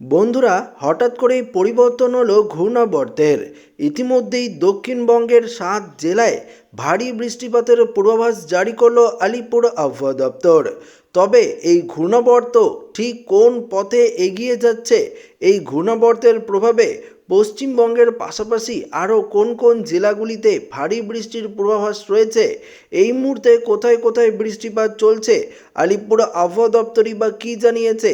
বন্ধুরা, হঠাৎ করেই পরিবর্তন হলো ঘূর্ণাবর্তের। ইতিমধ্যেই দক্ষিণবঙ্গের সাত জেলায় ভারী বৃষ্টিপাতের পূর্বাভাস জারি করল আলিপুর আবহাওয়া দপ্তর। তবে এই ঘূর্ণাবর্ত ঠিক কোন পথে এগিয়ে যাচ্ছে, এই ঘূর্ণাবর্তের প্রভাবে পশ্চিমবঙ্গের পাশাপাশি আরও কোন কোন জেলাগুলিতে ভারী বৃষ্টির পূর্বাভাস রয়েছে? এই মুহূর্তে কোথায় কোথায় বৃষ্টিপাত চলছে? আলিপুর আবহাওয়া দপ্তরই বা কী জানিয়েছে?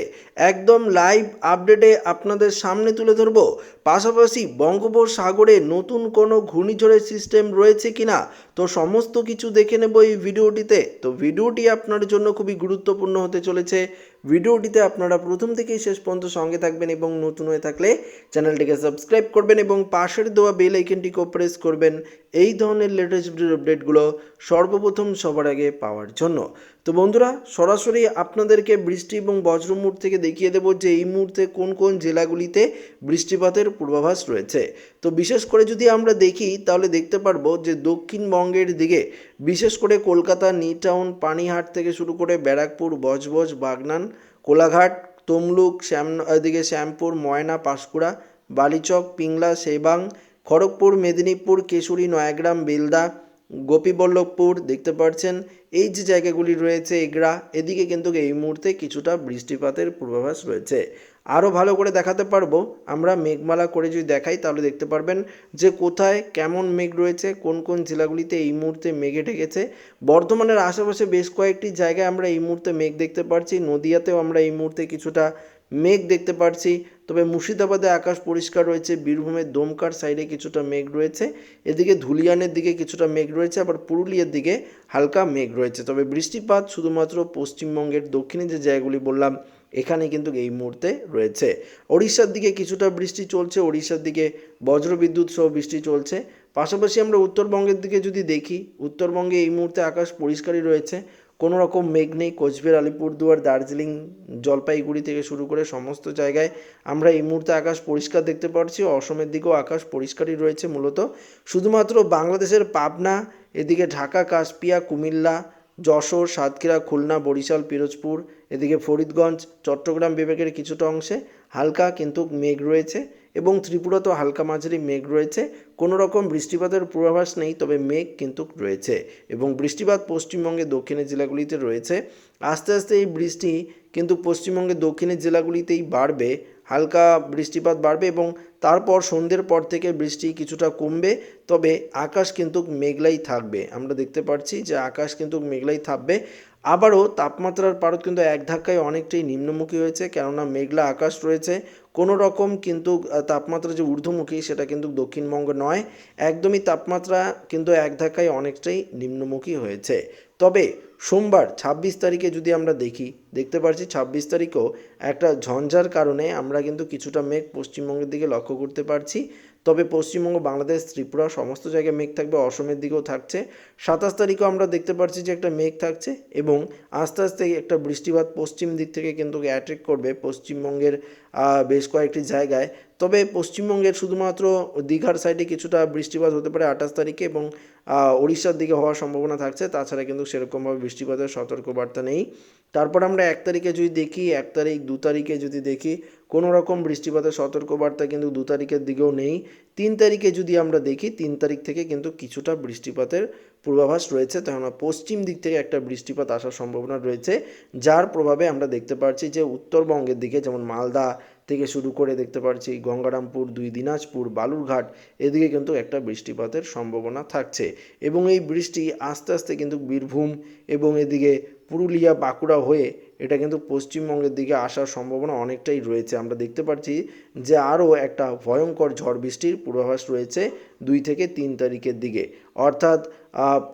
একদম লাইভ আপডেটে আপনাদের সামনে তুলে ধরব। পাশাপাশি বঙ্গোপসাগরে নতুন কোনো ঘূর্ণিঝড়ের সিস্টেম রয়েছে কিনা, তো সমস্ত কিছু দেখে নেব এই ভিডিওটিতে। তো ভিডিওটি আপনার জন্য খুবই গুরুত্বপূর্ণ হতে চলেছে। ভিডিওটিতে আপনারা প্রথম থেকেই শেষ পর্যন্ত সঙ্গে থাকবেন এবং নতুন হয়ে থাকলে চ্যানেলটিকে সাবস্ক্রাইব করবেন এবং পাশের দেওয়া বেল আইকনটিকেও প্রেস করবেন। এই ধরনের লেটেস্ট আপডেটগুলো সর্বপ্রথম সবার আগে পাওয়ার জন্য। তো বন্ধুরা, সরাসরি আপনাদেরকে বৃষ্টি এবং বজ্রমুহূর্ত থেকে দেখিয়ে দেবো যে এই মুহূর্তে কোন কোন জেলাগুলিতে বৃষ্টিপাতের পূর্বাভাস রয়েছে। তো বিশেষ করে যদি আমরা দেখি, তাহলে দেখতে পারব যে দক্ষিণবঙ্গের দিকে, বিশেষ করে কলকাতা নিউ টাউন পানিহাট থেকে শুরু করে ব্যারাকপুর, বজবজ, বাগনান, কোলাঘাট, তমলুক, শ্যাম, এদিকে শ্যামপুর, ময়না, পাঁশকুড়া, বালিচক, পিংলা সেবাং খড়গপুর, মেদিনীপুর, কেশরী, নয়াগ্রাম, বেলদা গোপীবল্লভপুর দেখতে পাচ্ছেন এই যে জায়গাগুলি রয়েছে এগরা, এদিকে কিন্তু এই মুহূর্তে কিছুটা বৃষ্টিপাতের পূর্বাভাস রয়েছে। আরও ভালো করে দেখাতে পারব, আমরা মেঘমালা করে যদি দেখাই তাহলে দেখতে পারবেন যে কোথায় কেমন মেঘ রয়েছে, কোন কোন জেলাগুলিতে এই মুহূর্তে মেঘে ঢেকেছে। বর্ধমানের আশেপাশে বেশ কয়েকটি জায়গায় আমরা এই মুহূর্তে মেঘ দেখতে পাচ্ছি নদিয়াতেও আমরা এই মুহূর্তে কিছুটা মেঘ দেখতে পাচ্ছি তবে মুর্শিদাবাদে আকাশ পরিষ্কার রয়েছে, বীরভূমের দমকার সাইডে কিছুটা মেঘ রয়েছে। এদিকে ধুলিয়ানের দিকে কিছুটা মেঘ রয়েছে, আবার পুরুলিয়ার দিকে হালকা মেঘ রয়েছে। তবে বৃষ্টিপাত শুধুমাত্র পশ্চিমবঙ্গের দক্ষিণে যে জায়গাগুলি বললাম, এখানে কিন্তু এই মুহূর্তে রয়েছে। ওড়িশার দিকে কিছুটা বৃষ্টি চলছে, ওড়িশার দিকে বজ্রবিদ্যুৎ সহ বৃষ্টি চলছে। পাশাপাশি আমরা উত্তরবঙ্গের দিকে যদি দেখি, উত্তরবঙ্গে এই মুহূর্তে আকাশ পরিষ্কারই রয়েছে। কোনো রকম মেঘ নেই, কোচবিহার, আলিপুরদুয়ার, দার্জিলিং, জলপাইগুড়ি থেকে শুরু করে সমস্ত জায়গায় আমরা এই মুহূর্তে আকাশ পরিষ্কার দেখতে পাচ্ছি। অসমের দিকেও আকাশ পরিষ্কারই রয়েছে মূলত। শুধুমাত্র বাংলাদেশের পাবনা, এদিকে ঢাকা, কাশপিয়া, কুমিল্লা, যশোর, সাতক্ষীরা, খুলনা, বরিশাল, পিরোজপুর, এদিকে ফরিদগঞ্জ, চট্টগ্রাম বিভাগের কিছুটা অংশে হালকা কিন্তু মেঘ রয়েছে। এবং ত্রিপুরাতেও হালকা মাঝারি মেঘ রয়েছে। কোনো রকম বৃষ্টিপাতের পূর্বাভাস নেই, তবে মেঘ কিন্তু রয়েছে এবং বৃষ্টিপাত পশ্চিমবঙ্গের দক্ষিণের জেলাগুলিতে রয়েছে। আস্তে আস্তে এই বৃষ্টি কিন্তু পশ্চিমবঙ্গের দক্ষিণের জেলাগুলিতেই বাড়বে, হালকা বৃষ্টিপাত বাড়বে এবং তারপর সন্ধ্যের পর থেকে বৃষ্টি কিছুটা কমবে, তবে আকাশ কিন্তু মেঘলাই থাকবে। আমরা দেখতে পাচ্ছি যে আকাশ কিন্তু মেঘলাই থাকবে। আবারও তাপমাত্রার পারদ কিন্তু এক ধাক্কায় অনেকটাই নিম্নমুখী হয়েছে, কেননা মেঘলা আকাশ রয়েছে। কোনো রকম কিন্তু তাপমাত্রা যে ঊর্ধ্বমুখী সেটা কিন্তু দক্ষিণবঙ্গ নয়। একদমই তাপমাত্রা কিন্তু এক ধাক্কায় অনেকটাই নিম্নমুখী হয়েছে। তবে সোমবার ছাব্বিশ তারিখে যদি আমরা দেখি, দেখতে পাচ্ছি ছাব্বিশ তারিখেও একটা ঝঞ্ঝার কারণে আমরা কিন্তু কিছুটা মেঘ পশ্চিমবঙ্গের দিকে লক্ষ্য করতে পারছি। তবে পশ্চিমবঙ্গ, বাংলাদেশ, ত্রিপুরা সমস্ত জায়গায় মেঘ থাকবে, অসমের দিকেও থাকছে। সাতাশ তারিখেও আমরা দেখতে পাচ্ছি যে একটা মেঘ থাকছে এবং আস্তে আস্তে একটা বৃষ্টিপাত পশ্চিম দিক থেকে কিন্তু অ্যাট্রেক করবে পশ্চিমবঙ্গের বেশ কয়েকটি জায়গায়। তবে পশ্চিমবঙ্গের শুধুমাত্র দীঘার সাইডে কিছুটা বৃষ্টিপাত হতে পারে আঠাশ তারিখে এবং উড়িষ্যার দিকে হওয়ার সম্ভাবনা থাকছে। তাছাড়া কিন্তু সেরকমভাবে বৃষ্টিপাতের সতর্কবার্তা নেই। তারপর আমরা এক তারিখে যদি দেখি, এক তারিখ, দু তারিখে যদি দেখি কোনো রকম বৃষ্টিপাতের সতর্কবার্তা কিন্তু দু তারিখের দিকেও নেই। তিন তারিখে যদি আমরা দেখি, তিন তারিখ থেকে কিন্তু কিছুটা বৃষ্টিপাতের পূর্বাভাস রয়েছে। কেননা পশ্চিম দিক থেকে একটা বৃষ্টিপাত আসার সম্ভাবনা রয়েছে, যার প্রভাবে আমরা দেখতে পাচ্ছি যে উত্তরবঙ্গের দিকে, যেমন মালদা থেকে শুরু করে দেখতে পাচ্ছি গঙ্গারামপুর, দুই দিনাজপুর, বালুরঘাট, এদিকে কিন্তু একটা বৃষ্টিপাতের সম্ভাবনা থাকছে। এবং এই বৃষ্টি আস্তে আস্তে কিন্তু বীরভূম এবং এদিকে পুরুলিয়া, বাঁকুড়া হয়ে এটা কিন্তু পশ্চিমবঙ্গের দিকে আসার সম্ভাবনা অনেকটাই রয়েছে। আমরা দেখতে পাচ্ছি যে আরও একটা ভয়ঙ্কর ঝড় বৃষ্টির পূর্বাভাস রয়েছে দুই থেকে তিন তারিখের দিকে। অর্থাৎ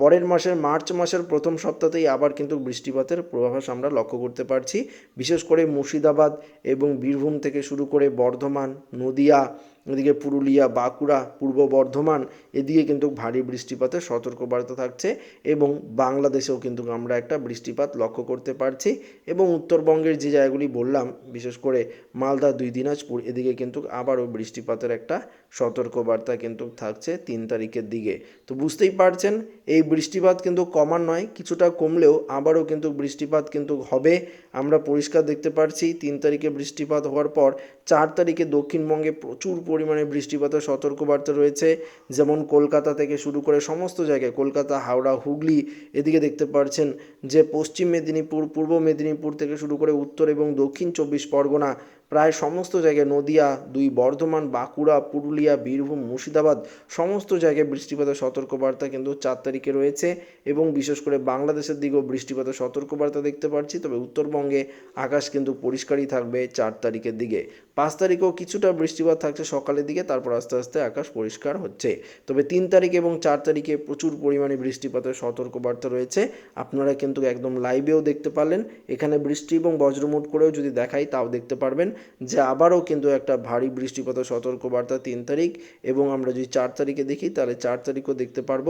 পরের মাসের মার্চ মাসের প্রথম সপ্তাহতেই আবার কিন্তু বৃষ্টিপাতের পূর্বাভাস আমরা লক্ষ্য করতে পারছি। বিশেষ করে মুর্শিদাবাদ এবং বীরভূম থেকে শুরু করে বর্ধমান, নদিয়া এদিকে পুরুলিয়া, বাঁকুড়া, পূর্ব বর্ধমান, এদিকে কিন্তু ভারী বৃষ্টিপাতের সতর্কবার্তা থাকছে এবং বাংলাদেশেও কিন্তু আমরা একটা বৃষ্টিপাত লক্ষ্য করতে পারছি এবং উত্তরবঙ্গের যে জায়গাগুলি বললাম, বিশেষ করে মালদা, দুই দিনাজপুর, এদিকে কিন্তু আবারও বৃষ্টিপাতের একটা সতর্কবার্তা কিন্তু থাকছে তিন তারিখের দিকে। তো বুঝতেই পারছেন, এই বৃষ্টিপাত কিন্তু কমার নয়, কিছুটা কমলেও আবারও কিন্তু বৃষ্টিপাত কিন্তু হবে। আমরা পরিষ্কার দেখতে পারছি, তিন তারিখে বৃষ্টিপাত হওয়ার পর চার তারিখে দক্ষিণবঙ্গে প্রচুর পরিমাণে বৃষ্টিপাতের সতর্কবার্তা রয়েছে, যেমন কলকাতা থেকে শুরু করে সমস্ত জায়গায়, কলকাতা, হাওড়া, হুগলি, এদিকে দেখতে পারছেন যে পশ্চিম মেদিনীপুর, পূর্ব মেদিনীপুর থেকে শুরু করে উত্তর এবং দক্ষিণ চব্বিশ পরগনা প্রায় সমস্ত জায়গায় নদিয়া, দুই বর্ধমান, বাঁকুড়া, পুরুলিয়া, বীরভূম, মুর্শিদাবাদ সমস্ত জায়গায় বৃষ্টিপাতের সতর্কবার্তা কিন্তু চার তারিখে রয়েছে এবং বিশেষ করে বাংলাদেশের দিকেও বৃষ্টিপাতের সতর্কবার্তা দেখতে পাচ্ছি। তবে উত্তরবঙ্গে আকাশ কিন্তু পরিষ্কারই থাকবে চার তারিখের দিকে। পাঁচ তারিখেও কিছুটা বৃষ্টিপাত থাকছে সকালের দিকে, তারপর আস্তে আস্তে আকাশ পরিষ্কার হচ্ছে। তবে তিন তারিখ এবং চার তারিখে প্রচুর পরিমাণে বৃষ্টিপাতের সতর্কবার্তা রয়েছে। আপনারা কিন্তু একদম লাইভেও দেখতে পারলেন। এখানে বৃষ্টি এবং বজ্রমুট করেও যদি দেখাই তাও দেখতে পারবেন। যে আবারও কিন্তু একটা ভারী বৃষ্টিপাতের সতর্কবার্তা তিন তারিখ এবং আমরা যদি চার তারিখে দেখি, তাহলে চার তারিখও দেখতে পারব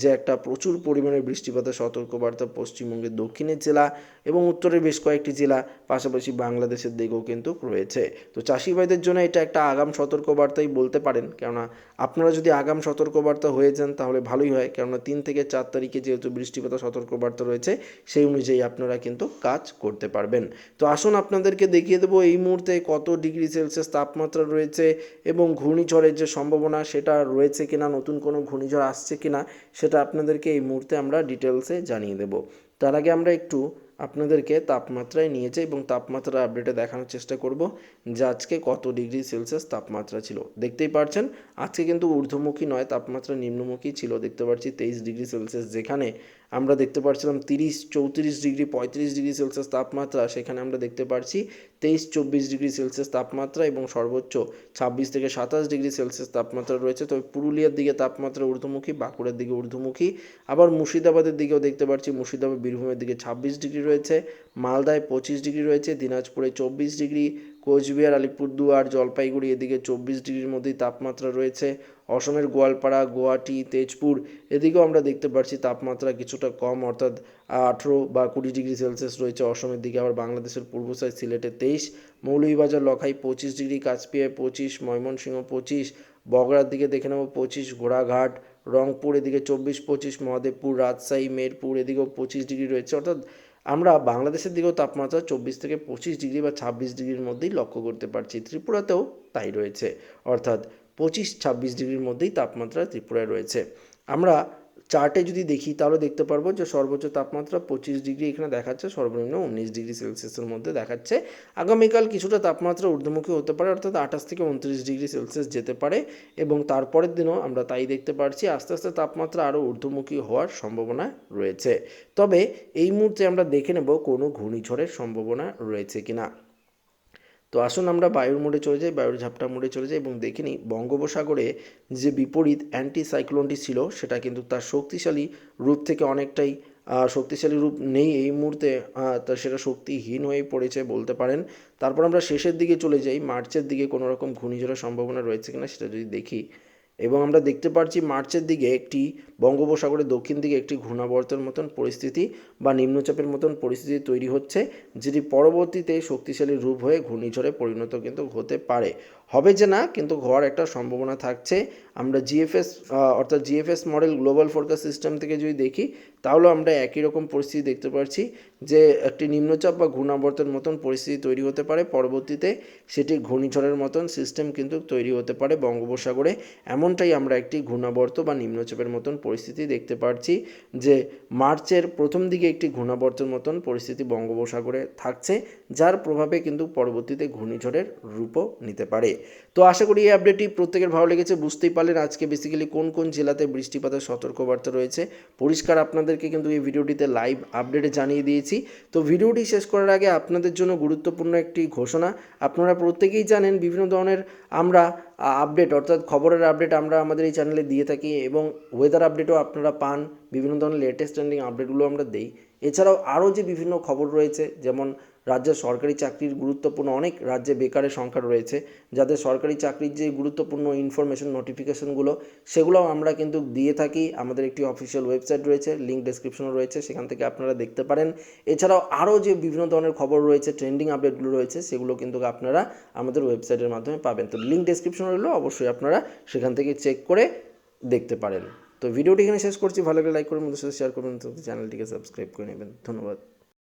যে একটা প্রচুর পরিমাণে বৃষ্টিপাতের সতর্কবার্তা পশ্চিমবঙ্গের দক্ষিণের জেলা এবং উত্তরের বেশ কয়েকটি জেলা, পাশাপাশি বাংলাদেশের দিকেও কিন্তু রয়েছে। তো চাষিভাইদের জন্য এটা একটা আগাম সতর্কবার্তাই বলতে পারেন, কেননা আপনারা যদি আগাম সতর্কবার্তা হয়ে যান তাহলে ভালোই হয়, কেননা তিন থেকে চার তারিখে যেহেতু বৃষ্টিপাতের সতর্কবার্তা রয়েছে, সেই অনুযায়ী আপনারা কিন্তু কাজ করতে পারবেন। তো আসুন আপনাদেরকে দেখিয়ে দেবো এই মুহূর্তে কত ডিগ্রি সেলসিয়াস তাপমাত্রা রয়েছে এবং ঘূর্ণিঝড়ের যে সম্ভাবনা সেটা রয়েছে কিনা, নতুন কোনো ঘূর্ণিঝড় আসছে কিনা, সেটা আপনাদেরকে এই মুহূর্তে আমরা ডিটেলসে জানিয়ে দেব। তার আগে আমরা একটু আপনাদেরকে তাপমাত্রায় নিয়ে যাই এবং তাপমাত্রা আপডেটে দেখানোর চেষ্টা করব যে আজকে কত ডিগ্রি সেলসিয়াস তাপমাত্রা ছিল। দেখতেই পারছেন, আজকে কিন্তু ঊর্ধ্বমুখী নয়, তাপমাত্রা নিম্নমুখী ছিল। দেখতে পাচ্ছি তেইশ ডিগ্রি সেলসিয়াস যেখানে আমরা দেখতে পাচ্ছিলাম তিরিশ, চৌত্রিশ ডিগ্রি, পঁয়ত্রিশ ডিগ্রি সেলসিয়াস তাপমাত্রা, সেখানে আমরা দেখতে পাচ্ছি তেইশ, চব্বিশ ডিগ্রি সেলসিয়াস তাপমাত্রা এবং সর্বোচ্চ ছাব্বিশ থেকে সাতাশ ডিগ্রি সেলসিয়াস তাপমাত্রা রয়েছে। তবে পুরুলিয়ার দিকে তাপমাত্রা ঊর্ধ্বমুখী, বাঁকুড়ার দিকে ঊর্ধ্বমুখী, আবার মুর্শিদাবাদের দিকেও দেখতে পাচ্ছি মুর্শিদাবাদ, বীরভূমের দিকে ছাব্বিশ ডিগ্রি রয়েছে, মালদায় পঁচিশ ডিগ্রি রয়েছে, দিনাজপুরে চব্বিশ ডিগ্রি কোচবিহার, আলিপুরদুয়ার, জলপাইগুড়ি, এদিকে চব্বিশ ডিগ্রির মধ্যেই তাপমাত্রা রয়েছে। অসমের গোয়ালপাড়া, গুয়াহাটি, তেজপুর, এদিকেও আমরা দেখতে পাচ্ছি তাপমাত্রা কিছুটা কম, অর্থাৎ আঠেরো বা কুড়ি ডিগ্রি সেলসিয়াস রয়েছে অসমের দিকে। আবার বাংলাদেশের পূর্ব সাইড সিলেটে তেইশ, মৌলভীবাজার, লখাই পঁচিশ ডিগ্রি, কাছপিয়ায় পঁচিশ, ময়মনসিংহ পঁচিশ, বগড়ার দিকে দেখে নেব পঁচিশ ঘোড়াঘাট রংপুর, এদিকে চব্বিশ, পঁচিশ, মহাদেবপুর, রাজশাহী মেরপুর এদিকেও পঁচিশ ডিগ্রি রয়েছে। অর্থাৎ আমরা বাংলাদেশের দিকেও তাপমাত্রা চব্বিশ থেকে পঁচিশ ডিগ্রি বা ছাব্বিশ ডিগ্রির মধ্যেই লক্ষ্য করতে পারছি। ত্রিপুরাতেও তাই রয়েছে। অর্থাৎ পঁচিশ, ছাব্বিশ ডিগ্রির মধ্যেই তাপমাত্রা ত্রিপুরায় রয়েছে। আমরা চার্টে যদি দেখি, তাহলে দেখতে পারব যে সর্বোচ্চ তাপমাত্রা পঁচিশ ডিগ্রি এখানে দেখাচ্ছে, সর্বনিম্ন উনিশ ডিগ্রি সেলসিয়াসের মধ্যে দেখাচ্ছে। আগামীকাল কিছুটা তাপমাত্রা ঊর্ধ্বমুখী হতে পারে, অর্থাৎ আঠাশ থেকে উনত্রিশ ডিগ্রি সেলসিয়াস যেতে পারে এবং তারপরের দিনও আমরা তাই দেখতে পারছি, আস্তে আস্তে তাপমাত্রা আরও ঊর্ধ্বমুখী হওয়ার সম্ভাবনা রয়েছে। তবে এই মুহূর্তে আমরা দেখে নেব কোনো ঘূর্ণিঝড়ের সম্ভাবনা রয়েছে কিনা। তো আসুন আমরা বায়ুর মোড়ে চলে যাই, বায়ুর ঝাপটা মোড়ে চলে যাই এবং দেখে নিই বঙ্গোপসাগরে যে বিপরীত অ্যান্টি সাইক্লোনটি ছিল, সেটা কিন্তু তার শক্তিশালী রূপ থেকে অনেকটাই শক্তিশালী রূপ নেই এই মুহূর্তে তা সেটা শক্তিহীন হয়ে পড়েছে বলতে পারেন। তারপর আমরা শেষের দিকে চলে যাই, মার্চের দিকে কোনো রকম ঘূর্ণিঝড়ের সম্ভাবনা রয়েছে কিনা সেটা যদি দেখি। এবং আমরা দেখতে পাচ্ছি মার্চের দিকে একটি বঙ্গোপসাগরের দক্ষিণ দিকে একটি ঘূর্ণাবর্তের মতন পরিস্থিতি বা নিম্নচাপের মতন পরিস্থিতি তৈরি হচ্ছে, যেটি পরবর্তীতে শক্তিশালী রূপ হয়ে ঘূর্ণিঝড়ে পরিণত কিন্তু হতে পারে। হবে যে না, কিন্তু হওয়ার একটা সম্ভাবনা থাকছে। আমরা জিএফএস অর্থাৎ GFS model global forecast system থেকে যদি দেখি, তাহলেও আমরা একই রকম পরিস্থিতি দেখতে পাচ্ছি যে একটি নিম্নচাপ বা ঘূর্ণাবর্তের মতন পরিস্থিতি তৈরি হতে পারে। পরবর্তীতে সেটি ঘূর্ণিঝড়ের মতন সিস্টেম কিন্তু তৈরি হতে পারে বঙ্গোপসাগরে। এমনটাই আমরা একটি ঘূর্ণাবর্ত বা নিম্নচাপের মতন পরিস্থিতি দেখতে পাচ্ছি যে মার্চের প্রথম দিকে একটি ঘূর্ণাবর্তের মতন পরিস্থিতি বঙ্গোপসাগরে থাকছে, যার প্রভাবে কিন্তু পরবর্তীতে ঘূর্ণিঝড়ের রূপও নিতে পারে। তো আশা করি এই আপডেটটি প্রত্যেকের ভালো লেগেছে, বুঝতেই পারলেন আজকে বেসিক্যালি কোন কোন জেলাতে বৃষ্টিপাতের সতর্কবার্তা রয়েছে। পরিষ্কার আপনাদেরকে কিন্তু এই ভিডিওটিতে লাইভ আপডেটে জানিয়ে দিয়েছি। তো ভিডিওটি শেষ করার আগে আপনাদের জন্য গুরুত্বপূর্ণ একটি ঘোষণা। আপনারা প্রত্যেকেই জানেন বিভিন্ন ধরনের আমরা আপডেট অর্থাৎ খবরের আপডেট আমরা আমাদের এই চ্যানেলে দিয়ে থাকি এবং ওয়েদার আপডেটও আপনারা পান। বিভিন্ন ধরনের লেটেস্ট ট্রেন্ডিং আপডেটগুলো আমরা দেই। এছাড়াও আরও যে বিভিন্ন খবর রয়েছে, যেমন রাজ্যের সরকারি চাকরির গুরুত্বপূর্ণ অনেক রাজ্যে বেকারের সংখ্যা রয়েছে, যাদের সরকারি চাকরির যে গুরুত্বপূর্ণ ইনফরমেশন নোটিফিকেশনগুলো সেগুলোও আমরা কিন্তু দিয়ে থাকি। আমাদের একটি অফিসিয়াল ওয়েবসাইট রয়েছে লিঙ্ক ডেসক্রিপশনে রয়েছে, সেখান থেকে আপনারা দেখতে পারেন। এছাড়াও আরও যে বিভিন্ন ধরনের খবর রয়েছে ট্রেন্ডিং আপডেটগুলো রয়েছে, সেগুলো কিন্তু আপনারা আমাদের ওয়েবসাইটের মাধ্যমে পাবেন। তো লিঙ্ক ডেসক্রিপশনে রইল, অবশ্যই আপনারা সেখান থেকে চেক করে দেখতে পারেন। তো ভিডিওটি এখানে শেষ করছি। ভালো লাগলে লাইক করুন বন্ধুদের সাথে শেয়ার করবেন। তো চ্যানেলটিকে সাবস্ক্রাইব করে নেবেন। ধন্যবাদ।